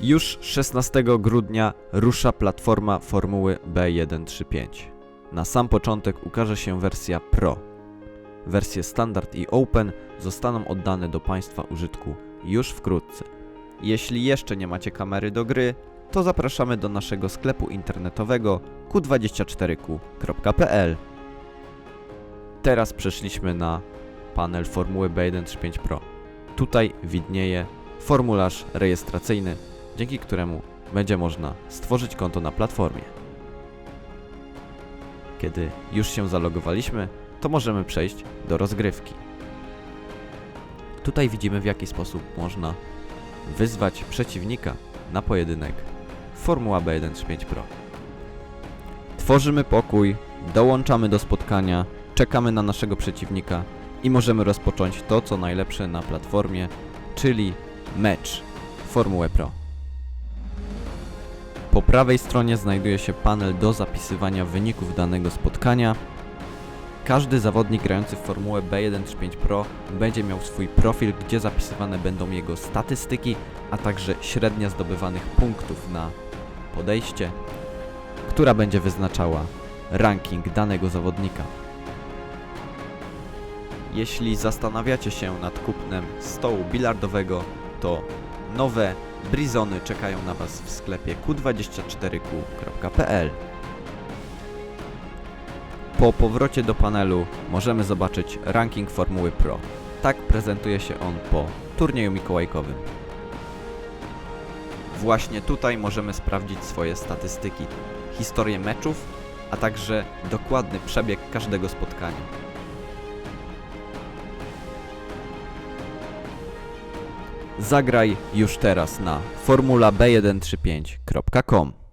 Już 16 grudnia rusza platforma Formuły B135. Na sam początek ukaże się wersja Pro. Wersje Standard i Open zostaną oddane do Państwa użytku już wkrótce. Jeśli jeszcze nie macie kamery do gry, to zapraszamy do naszego sklepu internetowego q24q.pl. Teraz przeszliśmy na panel Formuły B135 Pro. Tutaj widnieje formularz rejestracyjny, dzięki któremu będzie można stworzyć konto na platformie. Kiedy już się zalogowaliśmy, to możemy przejść do rozgrywki. Tutaj widzimy w jaki sposób można wyzwać przeciwnika na pojedynek Formuła B135 Pro. Tworzymy pokój, dołączamy do spotkania, czekamy na naszego przeciwnika i możemy rozpocząć to, co najlepsze na platformie, czyli mecz Formułę Pro. Po prawej stronie znajduje się panel do zapisywania wyników danego spotkania. Każdy zawodnik grający w Formułę B135 Pro będzie miał swój profil, gdzie zapisywane będą jego statystyki, a także średnia zdobywanych punktów na podejście, która będzie wyznaczała ranking danego zawodnika. Jeśli zastanawiacie się nad kupnem stołu bilardowego, to nowe Brizony czekają na Was w sklepie q24q.pl. Po powrocie do panelu możemy zobaczyć ranking Formuły Pro. Tak prezentuje się on po turnieju mikołajkowym. Właśnie tutaj możemy sprawdzić swoje statystyki, historię meczów, a także dokładny przebieg każdego spotkania. Zagraj już teraz na formulab135.com.